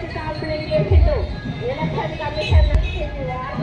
किताब लेके फिर तो मेरा घर का मिशन नहीं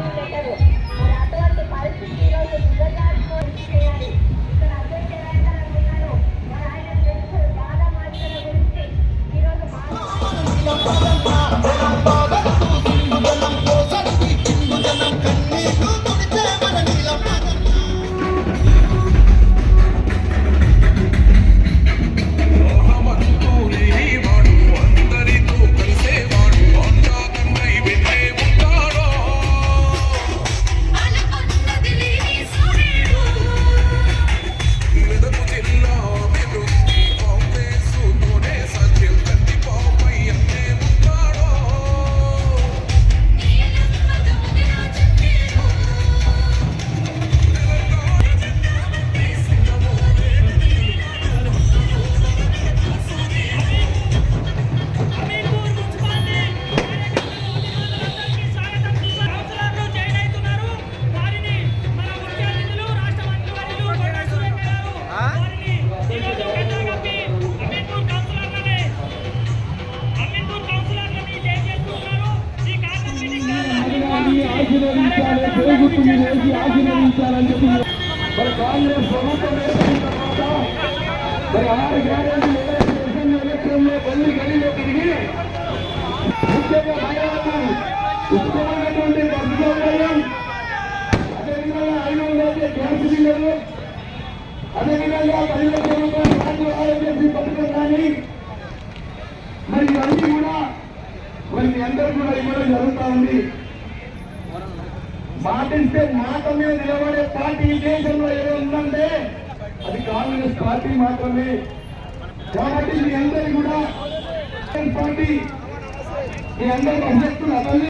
దేవుడు ఆశీర్వదించాలని చెప్పి మరి కాంగ్రెస్ ప్రభుత్వం ఏర్పడిన తర్వాత మరి ఆరు గ్యారెంటీ ఎలక్షన్ ఎలక్షన్లో గల్లీ గల్లీలో తిరిగి ముఖ్యంగా మహిళలకు ఉత్తమమైనటువంటి బస్సు అదేవిధంగా ఐదు వందల గ్యాస్ సిలిండర్లు అదేవిధంగా పది లక్షల రూపాయల ఆరోగ్యశ్రీ పథకం కానీ మరి ఇవన్నీ కూడా మరి మీ అందరూ కూడా ఇవ్వడం జరుగుతూ ఉంది. మాటిస్తే మాట మీద నిలబడే పార్టీ ఈ దేశంలో ఏదో ఉందంటే అది కాంగ్రెస్ పార్టీ మాత్రమే. కాబట్టి మీ అందరి కూడా పార్టీ మీ అందరి అభ్యర్థులు అతన్ని